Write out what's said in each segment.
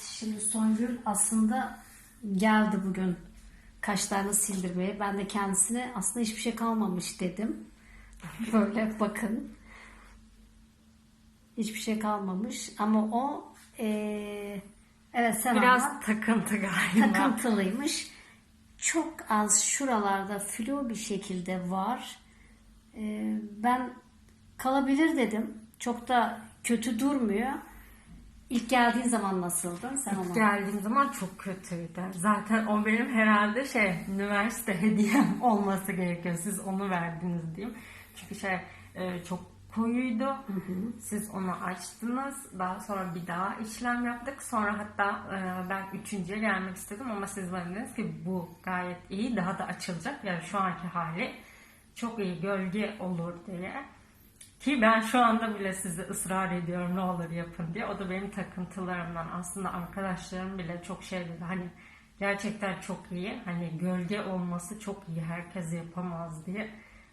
şimdi Songül aslında geldi bugün kaşlarını sildirmeye. Ben de kendisine aslında hiçbir şey kalmamış dedim. Böyle bakın. Hiçbir şey kalmamış ama o eee, evet sen Biraz anlat. takıntı galiba. takıntılıymış. Çok az şuralarda flu bir şekilde var. Ee, ben kalabilir dedim. Çok da kötü durmuyor. İlk geldiğin zaman nasıldın sen ona? Geldiğim zaman çok kötüydü. Zaten o benim herhalde şey üniversite hediyem olması gerekiyor. Siz onu verdiniz diyeyim. Çünkü şey e, çok koyuydu. Siz onu açtınız. Daha sonra bir daha işlem yaptık. Sonra hatta e, ben üçüncüye gelmek istedim ama siz bana dediniz ki bu gayet iyi. Daha da açılacak. Yani şu anki hali çok iyi gölge olur diye. Ki ben şu anda bile size ısrar ediyorum ne olur yapın diye. O da benim takıntılarımdan. Aslında arkadaşlarım bile çok şey dedi. Hani gerçekten çok iyi. Hani gölge olması çok iyi. Herkes yapamaz diye.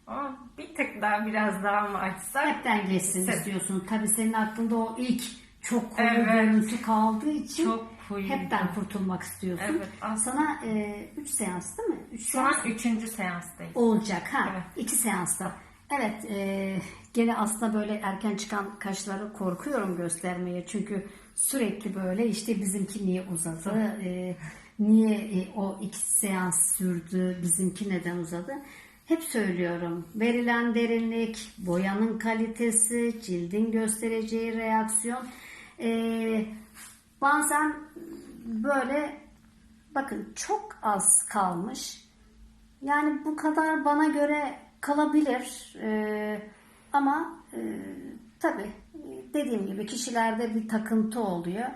Ama bir tık daha biraz daha mı açsak? Hepten geçsin Se- istiyorsun. Tabii senin aklında o ilk çok koyu Evet. görüntü kaldığı için Çok koyu. hepten kurtulmak istiyorsun. Evet, aslında- Sana 3 seans değil mi? 3 Şu an üçüncü seanstayız. olacak ha. Evet. iki seansta. Evet e, gene aslında böyle erken çıkan kaşları korkuyorum göstermeye. Çünkü sürekli böyle işte bizimki niye uzadı? e, niye e, o iki seans sürdü? Bizimki neden uzadı? Hep söylüyorum. Verilen derinlik, boyanın kalitesi, cildin göstereceği reaksiyon. E, bazen böyle bakın çok az kalmış. Yani bu kadar bana göre kalabilir Ee, ama e, tabii dediğim gibi kişilerde bir takıntı oluyor.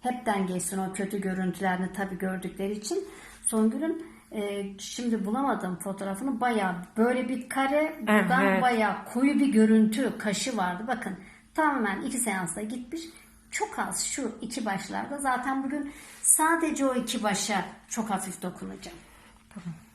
Hepten geçsin o kötü görüntülerini tabii gördükleri için. Songül'ün e, şimdi bulamadım fotoğrafını bayağı böyle bir kare buradan Evet. bayağı koyu bir görüntü kaşı vardı. Bakın tamamen iki seansta gitmiş. Çok az şu iki başlarda zaten bugün sadece o iki başa çok hafif dokunacağım. Tamam.